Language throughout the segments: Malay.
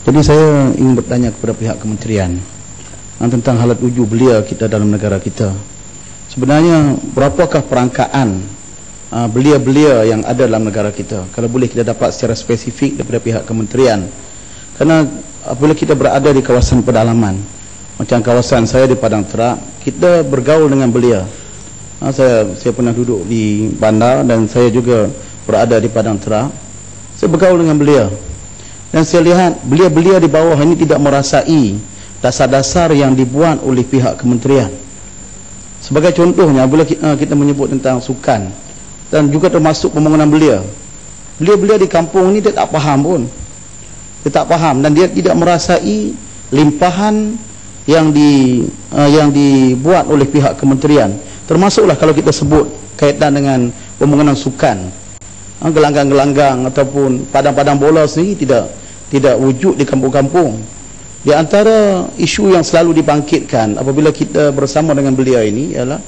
Jadi saya ingin bertanya kepada pihak kementerian uh, tentang halat uju belia kita dalam negara kita. Sebenarnya berapakah perangkaan uh, belia-belia yang ada dalam negara kita? Kalau boleh kita dapat secara spesifik daripada pihak kementerian. Karena apabila kita berada di kawasan pedalaman, macam kawasan saya di Padang Terak, kita bergaul dengan belia. Uh, saya saya pernah duduk di bandar dan saya juga berada di Padang Terak. Saya bergaul dengan belia dan saya lihat belia-belia di bawah ini tidak merasai dasar-dasar yang dibuat oleh pihak kementerian. Sebagai contohnya bila kita, kita menyebut tentang sukan dan juga termasuk pembangunan belia. Belia-belia di kampung ini dia tak faham pun. Dia tak faham dan dia tidak merasai limpahan yang di uh, yang dibuat oleh pihak kementerian. Termasuklah kalau kita sebut kaitan dengan pembangunan sukan. Uh, gelanggang-gelanggang ataupun padang-padang bola sendiri tidak tidak wujud di kampung-kampung. Di antara isu yang selalu dibangkitkan apabila kita bersama dengan beliau ini ialah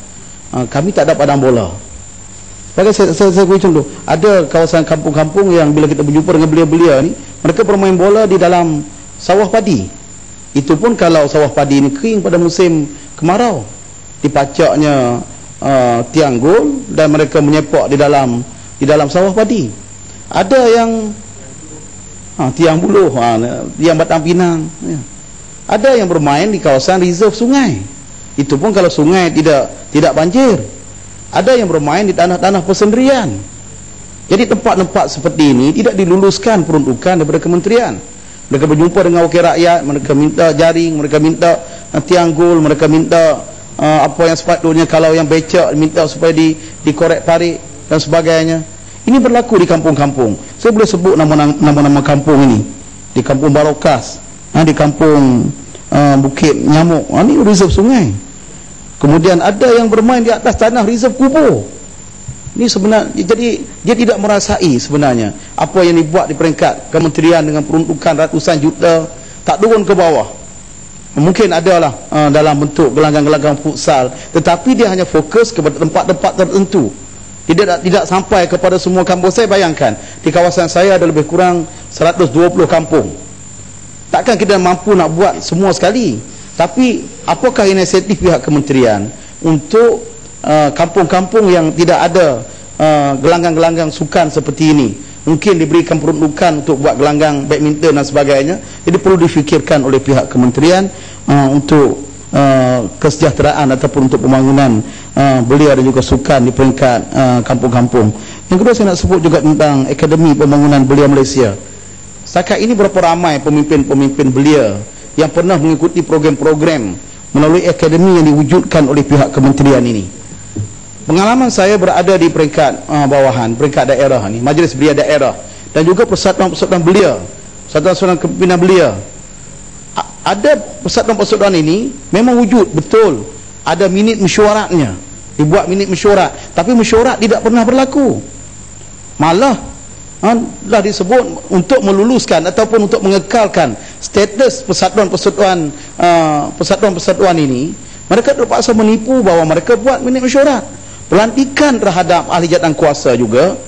uh, kami tak ada padang bola. Bagi saya, saya, saya beri contoh, ada kawasan kampung-kampung yang bila kita berjumpa dengan beliau-beliau ni, mereka bermain bola di dalam sawah padi. Itu pun kalau sawah padi ini kering pada musim kemarau. Dipacaknya uh, tiang gol dan mereka menyepak di dalam di dalam sawah padi. Ada yang ha, tiang buluh. Ha, tiang batang pinang ya. ada yang bermain di kawasan reserve sungai. Itu pun kalau sungai tidak tidak banjir. Ada yang bermain di tanah-tanah persendirian. Jadi tempat-tempat seperti ini tidak diluluskan peruntukan daripada kementerian. Mereka berjumpa dengan wakil rakyat mereka minta jaring mereka minta uh, tiang gul mereka minta uh, apa yang sepatutnya kalau yang becak minta supaya di dikorek parik dan sebagainya ini berlaku di kampung-kampung. Saya boleh sebut nama-nama kampung ini. Di kampung Barokas, ha, di kampung uh, Bukit Nyamuk. Ha, ini reserve sungai. Kemudian ada yang bermain di atas tanah reserve kubur. Ini sebenarnya jadi dia tidak merasai sebenarnya apa yang dibuat di peringkat kementerian dengan peruntukan ratusan juta tak turun ke bawah. Mungkin adalah uh, dalam bentuk gelanggang-gelanggang futsal tetapi dia hanya fokus kepada tempat-tempat tertentu tidak tidak sampai kepada semua kampung. Saya bayangkan di kawasan saya ada lebih kurang 120 kampung. Takkan kita mampu nak buat semua sekali? Tapi apakah inisiatif pihak kementerian untuk uh, kampung-kampung uh, yang tidak ada uh, gelanggang-gelanggang uh, sukan seperti ini? Mungkin diberikan peruntukan untuk buat gelanggang badminton dan sebagainya. Jadi perlu difikirkan oleh pihak kementerian uh, untuk uh, kesejahteraan ataupun untuk pembangunan uh, belia dan juga sukan di peringkat uh, kampung-kampung. Yang kedua saya nak sebut juga tentang Akademi Pembangunan Belia Malaysia. Setakat ini berapa ramai pemimpin-pemimpin belia yang pernah mengikuti program-program melalui akademi yang diwujudkan oleh pihak kementerian ini. Pengalaman saya berada di peringkat uh, bawahan, peringkat daerah ni, majlis belia daerah dan juga persatuan-persatuan belia, persatuan-persatuan kepimpinan belia. Ada persatuan-persatuan ini memang wujud betul. Ada minit mesyuaratnya. Dibuat minit mesyuarat. Tapi mesyuarat tidak pernah berlaku. Malah ha, dah disebut untuk meluluskan ataupun untuk mengekalkan status persatuan-persatuan uh, persatuan-persatuan ini. Mereka terpaksa menipu bahawa mereka buat minit mesyuarat. Pelantikan terhadap ahli jabatan kuasa juga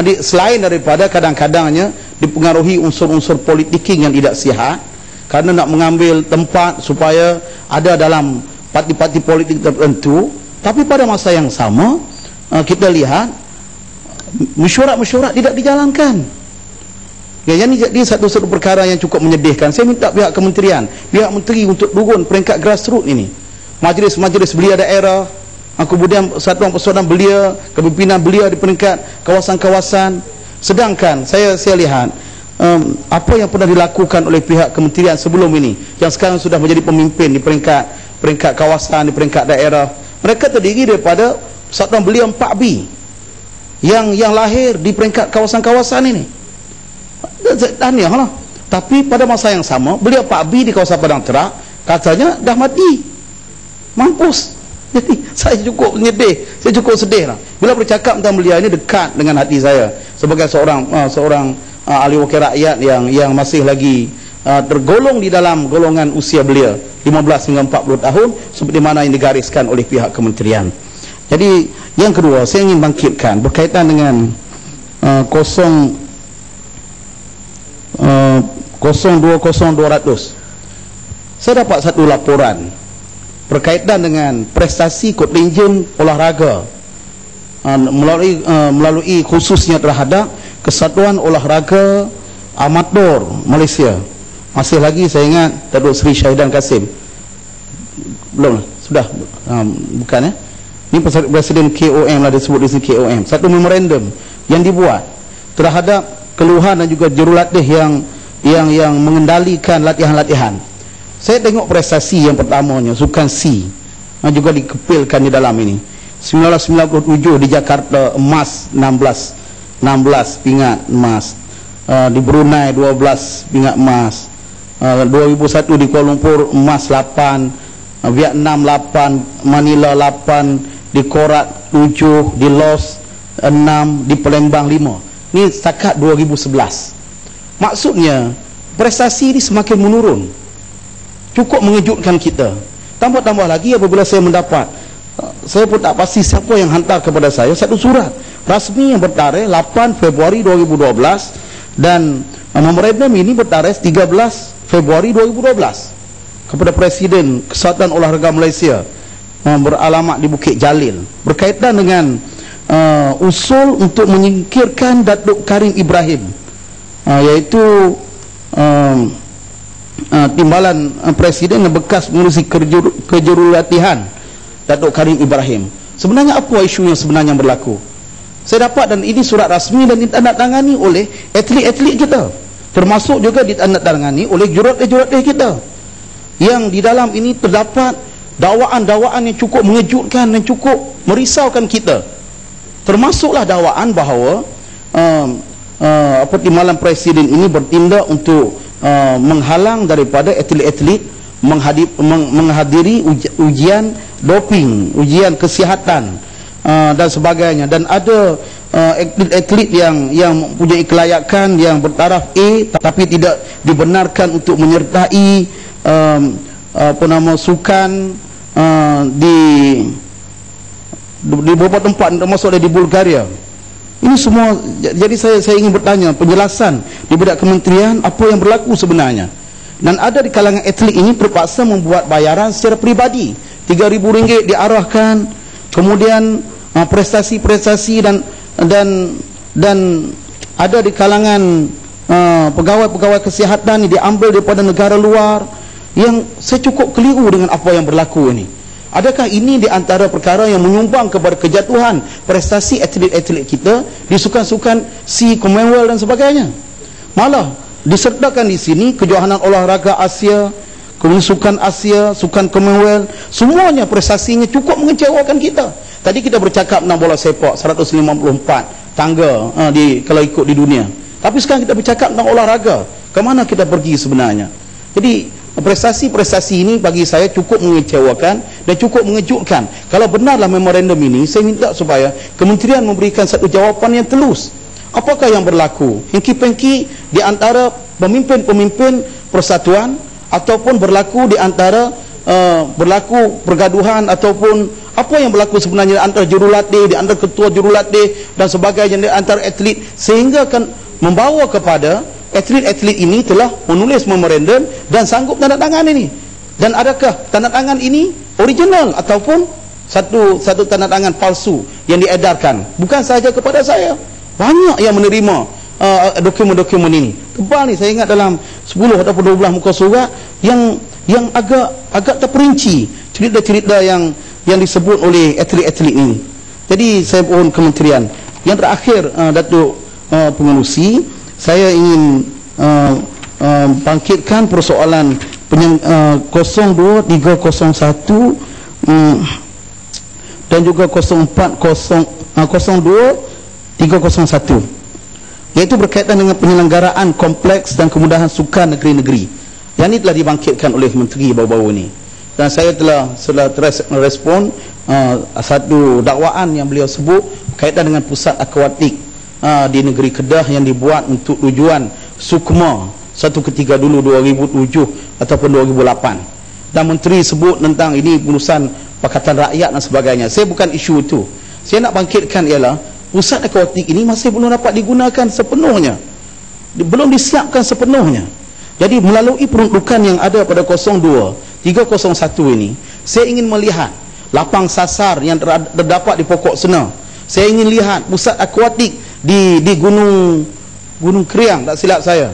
di, selain daripada kadang-kadangnya dipengaruhi unsur-unsur politiking yang tidak sihat kerana nak mengambil tempat supaya ada dalam parti-parti politik tertentu tapi pada masa yang sama uh, kita lihat mesyuarat-mesyuarat tidak dijalankan. Ya, ini jadi satu-satu perkara yang cukup menyedihkan. Saya minta pihak kementerian pihak menteri untuk turun peringkat grassroots ini. Majlis-majlis belia daerah uh, kemudian satuan persoalan belia kepimpinan belia di peringkat kawasan-kawasan. Sedangkan saya saya lihat um, apa yang pernah dilakukan oleh pihak kementerian sebelum ini yang sekarang sudah menjadi pemimpin di peringkat peringkat kawasan di peringkat daerah. Mereka terdiri daripada satuan belia 4B yang yang lahir di peringkat kawasan-kawasan ini. Tahniah lah. Tapi pada masa yang sama belia 4B di kawasan Padang Terak katanya dah mati. Mampus. Jadi saya cukup menyedih. Saya cukup sedih lah. Bila bercakap tentang belia ini dekat dengan hati saya. Sebagai seorang uh, seorang uh, ahli wakil rakyat yang yang masih lagi uh, tergolong di dalam golongan usia belia 15 hingga 40 tahun seperti mana yang digariskan oleh pihak kementerian. Jadi yang kedua saya ingin bangkitkan berkaitan dengan uh, kosong uh, 020200 saya dapat satu laporan berkaitan dengan prestasi kontinjen olahraga uh, melalui uh, melalui khususnya terhadap kesatuan olahraga amatur Malaysia. Masih lagi saya ingat Datuk Seri Syahidan Kasim. Belum sudah. Um, bukan ya ini presiden KOM lah disebut di sini KOM satu memorandum yang dibuat terhadap keluhan dan juga jurulatih yang yang yang mengendalikan latihan-latihan. Saya tengok prestasi yang pertamanya sukan C yang juga dikepilkan di dalam ini. 1997 di Jakarta emas 16 16 pingat emas. Uh, di Brunei 12 pingat emas. Uh, 2001 di Kuala Lumpur emas 8 uh, Vietnam 8 Manila 8 di Korat 7 di Los 6 di Palembang 5 ini setakat 2011 maksudnya prestasi ini semakin menurun. Cukup mengejutkan kita. Tambah-tambah lagi apabila saya mendapat saya pun tak pasti siapa yang hantar kepada saya satu surat rasmi yang bertarikh 8 Februari 2012 dan uh, memorandum ini bertarikh 13 Februari 2012 kepada Presiden Kesatuan Olahraga Malaysia beralamat di Bukit Jalil. Berkaitan dengan uh, usul untuk menyingkirkan Datuk Karim Ibrahim uh, iaitu uh, uh, timbalan uh, presiden yang bekas mengurusi kejur, kejurulatihan Datuk Karim Ibrahim. Sebenarnya apa isu yang sebenarnya berlaku saya dapat dan ini surat rasmi dan ditandatangani oleh atlet-atlet kita. Termasuk juga ditandatangani oleh jurulatih-jurulatih kita. Yang di dalam ini terdapat dakwaan-dakwaan yang cukup mengejutkan dan cukup merisaukan kita. Termasuklah dakwaan bahawa uh, uh, apa timbalan presiden ini bertindak untuk Uh, menghalang daripada atlet-atlet menghadiri ujian doping, ujian kesihatan uh, dan sebagainya dan ada uh, atlet-atlet yang yang punya kelayakan yang bertaraf A tapi tidak dibenarkan untuk menyertai um, apa nama sukan uh, di di beberapa tempat termasuk di Bulgaria ini semua jadi saya saya ingin bertanya penjelasan di bedak kementerian apa yang berlaku sebenarnya. Dan ada di kalangan atlet ini terpaksa membuat bayaran secara peribadi. RM3000 diarahkan kemudian uh, prestasi-prestasi dan dan dan ada di kalangan uh, pegawai-pegawai kesihatan yang diambil daripada negara luar yang saya cukup keliru dengan apa yang berlaku ini. Adakah ini di antara perkara yang menyumbang kepada kejatuhan prestasi atlet-atlet kita di sukan-sukan si Commonwealth dan sebagainya? Malah disertakan di sini kejohanan olahraga Asia, kemudian sukan Asia, sukan Commonwealth, semuanya prestasinya cukup mengecewakan kita. Tadi kita bercakap tentang bola sepak 154 tangga uh, di kalau ikut di dunia. Tapi sekarang kita bercakap tentang olahraga. Ke mana kita pergi sebenarnya? Jadi prestasi-prestasi ini bagi saya cukup mengecewakan dan cukup mengejutkan kalau benarlah memorandum ini saya minta supaya kementerian memberikan satu jawapan yang telus apakah yang berlaku hengki-pengki di antara pemimpin-pemimpin persatuan ataupun berlaku di antara uh, berlaku pergaduhan ataupun apa yang berlaku sebenarnya antara jurulatih di antara ketua jurulatih dan sebagainya di antara atlet sehingga akan membawa kepada atlet-atlet ini telah menulis memorandum dan sanggup tanda tangan ini. Dan adakah tanda tangan ini original ataupun satu satu tanda tangan palsu yang diedarkan? Bukan sahaja kepada saya. Banyak yang menerima uh, dokumen-dokumen uh, ini. Tebal ni saya ingat dalam 10 ataupun 12 muka surat yang yang agak agak terperinci. Cerita-cerita yang yang disebut oleh atlet-atlet ini. Jadi saya mohon kementerian. Yang terakhir uh, Datuk uh, pengerusi saya ingin uh, uh, bangkitkan persoalan penyeng, uh, 02301 um, dan juga 0402 uh, 02301 iaitu berkaitan dengan penyelenggaraan kompleks dan kemudahan sukan negeri-negeri. Yang ini telah dibangkitkan oleh menteri baru-baru ini dan saya telah telah respon uh, satu dakwaan yang beliau sebut berkaitan dengan pusat akuatik uh, di negeri Kedah yang dibuat untuk tujuan Sukma satu ketiga dulu 2007 ataupun 2008 dan menteri sebut tentang ini urusan Pakatan Rakyat dan sebagainya. Saya bukan isu itu. Saya nak bangkitkan ialah pusat akuatik ini masih belum dapat digunakan sepenuhnya. Belum disiapkan sepenuhnya. Jadi melalui peruntukan yang ada pada 02 301 ini, saya ingin melihat lapang sasar yang terdapat di pokok sena. Saya ingin lihat pusat akuatik di di Gunung Gunung Kriang tak silap saya.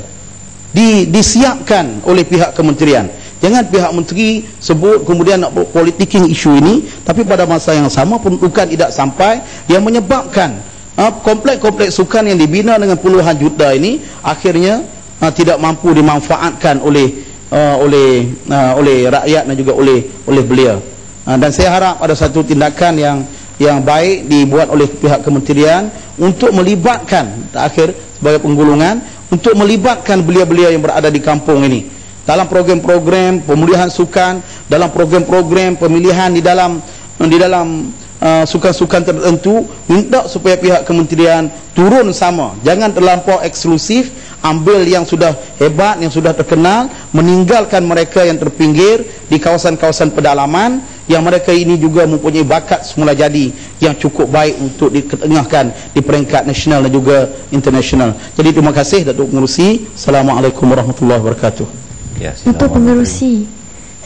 Di disiapkan oleh pihak kementerian. Jangan pihak menteri sebut kemudian nak politiking isu ini tapi pada masa yang sama peruntukan tidak sampai yang menyebabkan uh, kompleks-kompleks sukan yang dibina dengan puluhan juta ini akhirnya uh, tidak mampu dimanfaatkan oleh uh, oleh uh, oleh rakyat dan juga oleh oleh belia. Uh, dan saya harap ada satu tindakan yang yang baik dibuat oleh pihak kementerian untuk melibatkan akhir sebagai penggulungan untuk melibatkan belia-belia yang berada di kampung ini dalam program-program pemulihan sukan dalam program-program pemilihan di dalam di dalam uh, sukan-sukan tertentu minta supaya pihak kementerian turun sama jangan terlampau eksklusif ambil yang sudah hebat, yang sudah terkenal, meninggalkan mereka yang terpinggir di kawasan-kawasan pedalaman yang mereka ini juga mempunyai bakat semula jadi yang cukup baik untuk diketengahkan di peringkat nasional dan juga internasional. Jadi terima kasih Datuk Pengerusi. Assalamualaikum warahmatullahi wabarakatuh. Ya, Datuk Pengerusi,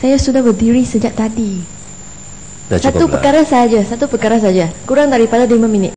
saya sudah berdiri sejak tadi. Satu perkara saja, satu perkara saja. Kurang daripada 5 minit.